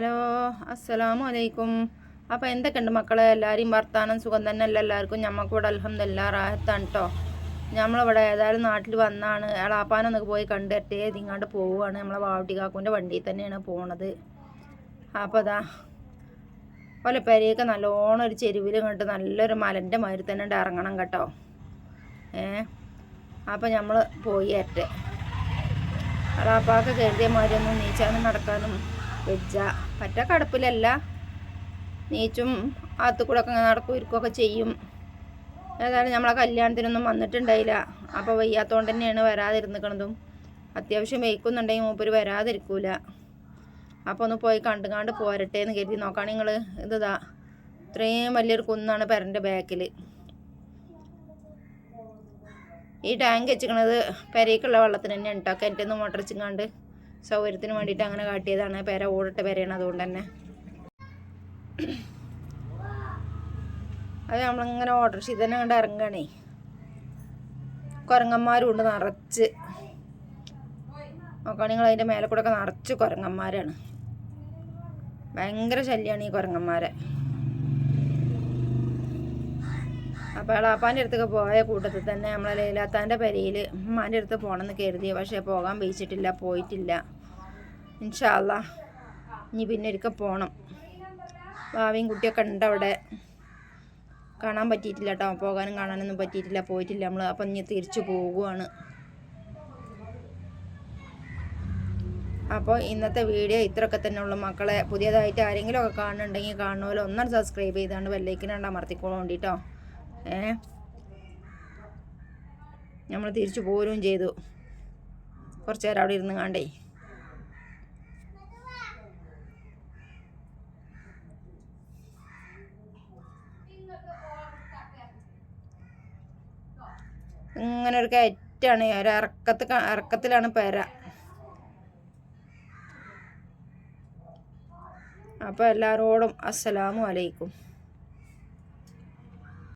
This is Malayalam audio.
ഹലോ അസ്സലാമു അലൈക്കും അപ്പോൾ എന്തൊക്കെയുണ്ട് മക്കളെ? എല്ലാവരെയും വർത്താനം സുഖം തന്നെ അല്ല എല്ലാവർക്കും? ഞമ്മക്കിവിടെ അലഹമില്ല റാഹത്താണ് കേട്ടോ നമ്മളിവിടെ ഏതായാലും നാട്ടിൽ വന്നാണ്. എളാപ്പാനൊന്നൊക്കെ പോയി കണ്ടിട്ടേ ഇതിങ്ങാണ്ട് പോവുകയാണ് നമ്മളെ വാവട്ടി കാക്കുവിന്റെ വണ്ടിയിൽ തന്നെയാണ് പോണത്. അപ്പോൾ അതാ പോലെ പെരയൊക്കെ നല്ലോണം ഒരു ചെരുവിൽ കണ്ട് നല്ലൊരു മലന്റെ മാതിരി തന്നെ ഉണ്ട് ഇറങ്ങണം കേട്ടോ. ഏ അപ്പോൾ നമ്മൾ പോയി ഏറ്റെ. എളാപ്പാക്ക് കരുതിയ മാതിരി ഒന്നും നീച്ചാനും നടക്കാനും വെച്ച പറ്റ കടപ്പിലല്ല. നീച്ചും അകത്തു കൂടെ ഒക്കെ നടക്കും ഇരിക്കുകയൊക്കെ ചെയ്യും. ഏതായാലും നമ്മളെ കല്യാണത്തിനൊന്നും വന്നിട്ടുണ്ടായില്ല. അപ്പോൾ വയ്യാത്തതുകൊണ്ട് തന്നെയാണ് വരാതിരുന്നിക്കണതും. അത്യാവശ്യം വയ്ക്കുന്നുണ്ടെങ്കിൽ മൂപ്പര് വരാതിരിക്കൂല. അപ്പോൾ ഒന്ന് പോയി കണ്ടുകാണ്ട് പോരട്ടെ എന്ന് കരുതി. നോക്കാം നിങ്ങൾ ഇതാ ഇത്രയും വലിയൊരു കുന്നാണ് പെരന്റെ ബാക്കിൽ ഈ ടാങ്ക് വെച്ചിക്കണത് പെരയ്ക്കുള്ള വെള്ളത്തിന് തന്നെ കേട്ടോ എന്റെ ഒന്ന് മോട്ടർ വെച്ചിങ്ങാണ്ട് സൗകര്യത്തിന് വേണ്ടിയിട്ട് അങ്ങനെ കാട്ടിയതാണ്. പേര ഓടിട്ട് പെരയാണ് അതുകൊണ്ട് തന്നെ. അത് നമ്മളിങ്ങനെ ഓർഡർ ചെയ്ത് തന്നെ കണ്ട് ഇറങ്ങണേ. കുരങ്ങന്മാരും ഉണ്ട് നിറച്ച് നോക്കുകയാണെങ്കിൽ അതിന്റെ മേലെ കൂടെ ഒക്കെ നിറച്ച് കുരങ്ങന്മാരാണ്. ഭയങ്കര ശല്യമാണ് ഈ കുരങ്ങന്മാരെ. അപ്പോൾ എളാപ്പാന്റെ അടുത്തൊക്കെ പോയ കൂട്ടത്തിൽ തന്നെ നമ്മളെ ലൈലാത്താന്റെ പെരയിൽ ഉമ്മാന്റെ അടുത്ത് പോകണമെന്ന് കരുതി പക്ഷേ പോകാൻ വെച്ചിട്ടില്ല പോയിട്ടില്ല. ഇൻഷാല്ല ഇനി പിന്നെ ഒരിക്കൽ പോകണം ഭാവിയും കുട്ടിയൊക്കെ ഉണ്ട് അവിടെ. കാണാൻ പറ്റിയിട്ടില്ല കേട്ടോ പോകാനും കാണാനൊന്നും പറ്റിയിട്ടില്ല പോയിട്ടില്ല നമ്മൾ അപ്പം ഇനി തിരിച്ചു പോവുകയാണ് അപ്പോൾ ഇന്നത്തെ വീഡിയോ ഇത്രയൊക്കെ തന്നെ ഉള്ളു. മക്കളെ പുതിയതായിട്ട് ആരെങ്കിലും ഒക്കെ കാണുന്നുണ്ടെങ്കിൽ കാണുമല്ലോ ഒന്നാണ് സബ്സ്ക്രൈബ് ചെയ്താണ്ട് ബെല്ലൈക്കിനാണ്ട് അമർത്തിക്കോളൂ വേണ്ടിട്ടോ. ഏ? നമ്മൾ തിരിച്ചു പോരുകയും ചെയ്തു. കുറച്ച് നേരം അവിടെ ഇരുന്ന് കണ്ടേ. ഇങ്ങനെ ഒരു കയറ്റാണ്. ഒരു ഇറക്കത്ത് ഇറക്കത്തിലാണ് പെര. അപ്പോൾ എല്ലാവരോടും അസ്സലാമു അലൈക്കും.